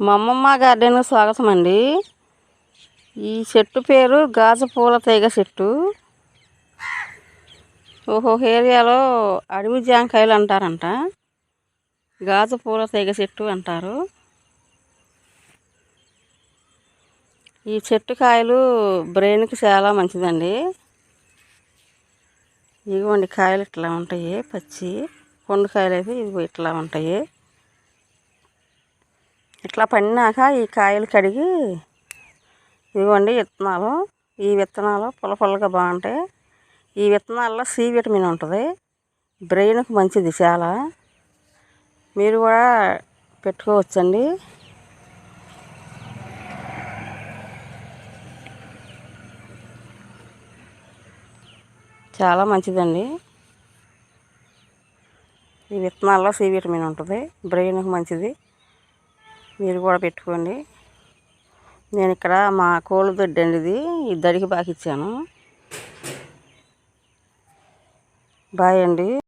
మా అమ్మమ్మ గార్డెన్ స్వాగతం అండి ఈ చెట్టు పేరు గాజు పూల తీగ చెట్టు. ఓహో ఏరియాలో అడవి జాంకాయలు అంటారంట. గాజు పూల తీగ చెట్టు అంటారు. ఈ చెట్టు కాయలు బ్రెయిన్కి చాలా మంచిదండి. ఇదిగోండి కాయలు ఇట్లా ఉంటాయి పచ్చి. పండు కాయలు అయితే ఇదిగో ఇట్లా ఉంటాయి. ఇట్లా పండినాక ఈ కాయలు కడిగి ఇదిగోండి విత్తనాలు. ఈ విత్తనాలు పుల్ల పుల్లగా బాగుంటాయి. ఈ విత్తనాల్లో సి విటమిన్ ఉంటుంది. బ్రెయిన్కి మంచిది చాలా. మీరు కూడా పెట్టుకోవచ్చండి. చాలా మంచిదండి. ఈ విత్తనాల్లో సి విటమిన్ ఉంటుంది. బ్రెయిన్కి మంచిది. మీరు కూడా పెట్టుకోండి. నేను ఇక్కడ మా కోళ్ళ దొడ్డి అండి ఇది ఈ దడికి బాగా ఇచ్చాను బాయ్ అండి.